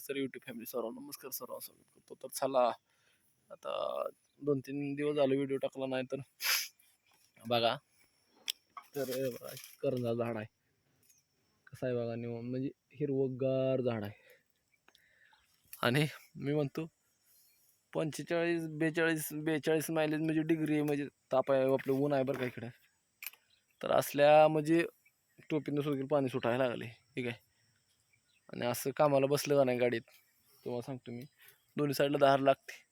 Sir YouTube family सर्व नमस्कार. सर्व स्वागत करतो. तर चला आता दोन तीन दिवस झाले व्हिडिओ टाकला नाही तर. बघा. तर करंजा झाड आहे. कसं आहे बघा निव म्हणजे हिरवगार झाड आहे. आणि मी म्हणतो पंचेचाळीस बेचाळीस बेचाळीस मायलेज म्हणजे डिग्री आहे म्हणजे ताप आहे आपलं ऊन आहे बरं का इकडे. तर असल्या म्हणजे टोपीनं सुरू पाणी सुटायला लागले ठीक आहे? आणि असं कामाला बसलं का नाही गाडीत. तुम्हाला सांगतो मी. दोन्ही साईडला दार लागते.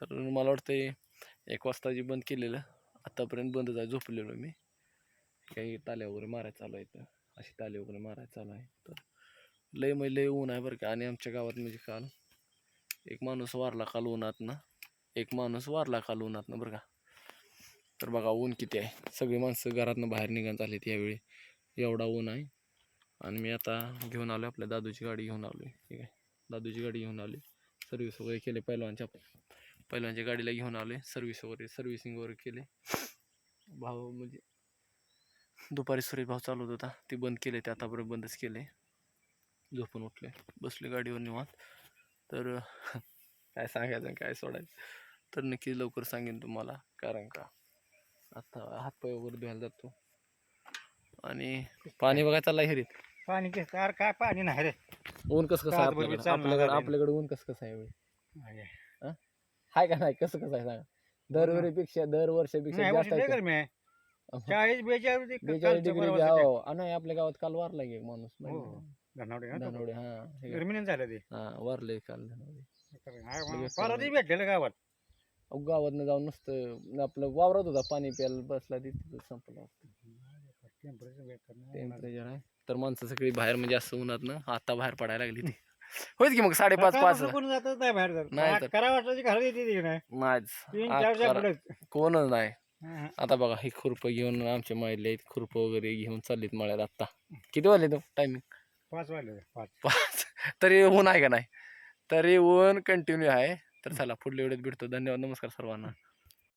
तर मला वाटतं एक वाजता जे बंद केलेलं आत्तापर्यंत बंद आहे झोपलेलो मी. काही ताल्या वगैरे मारायचं चालू आहे तर अशी ताले वगैरे मारायचं चालू आहे. तर लय मग लय ऊन आहे बरं का. आणि आमच्या गावात म्हणजे काल एक माणूस वारला काल उन्हातनं. एक माणूस वारला काल उन्हातनं बरं का. तर बघा ऊन किती आहे. सगळी माणसं घरातनं बाहेर निघून चाललीत यावेळी. एवढा ऊन आहे. आणि मी आता घेऊन आलो आपल्या दादूची गाडी घेऊन आलो आहे ठीक आहे. दादूची गाडी घेऊन आली सर्व्हिस वगैरे केले पहिलवानच्या पहिलवानच्या गाडीला घेऊन आले सर्व्हिस वगैरे सर्व्हिसिंग वगैरे केले. भाव म्हणजे दुपारी सुरेश भाव चालवत होता. ते बंद केले. ते आतापर्यंत बंदच केले. झोपून उठले. बसले गाडीवर निवांत. तर काय सांगायचं काय सोडायचं? तर नक्की लवकर सांगेन तुम्हाला. कारण का? आता हातपाय वगैरे धुवायला जातो. आणि पाणी बघायला चालला हिरीत पाणी घे कार काय पाणी नाही रे. ऊन कसं कसं आपल्याकडे? आपल्याकडे ऊन कसं कसं आहे हाय? का नाही? कसं कसं आहे सांगा? दरवर्षीपेक्षा दर वर्षापेक्षा जास्त आहे का? गरमी आहे चाळीस बेचाळीस ते बेचाळीस कालचं डिग्री ते. हो नाही आपल्या गावात काल वारला एक माणूस हो. धनावडे ना तो. धनवडे हा हे गरमीने झालं ते. हा वारले काल धनवडे. हा, लगेच परवा भेटलेलं गावात. अहो, गावातनं जाऊन नुसतं आपलं वावरात होता पाणी प्यायला बसला तिथं संपला टेम्परेचर आहे तर माणसं सगळी बाहेर म्हणजे असं उन्हात ना आता बाहेर पडायला लागली ती. होईल की मग साडेपाच आता पाच? असं कोणी जातच नाही बाहेर जर नाही तर. करा वाटलं की घरात येते ती नाही. नाहीच. तीन आ, चार करा. पुढेच. कोणच नाही. आता बघा ही खुरपं घेऊन आमच्या माईले खुरप वगैरे घेऊन चाललीत मळ्यात आत्ता. किती वाजले तो? टायमिंग पाच वाजले पाच. पाच. तरी ऊन आहे का नाही? तरी ऊन कंटिन्यू आहे. तर चला पुढल्या वेळेत भेटतो. धन्यवाद. नमस्कार सर्वांना.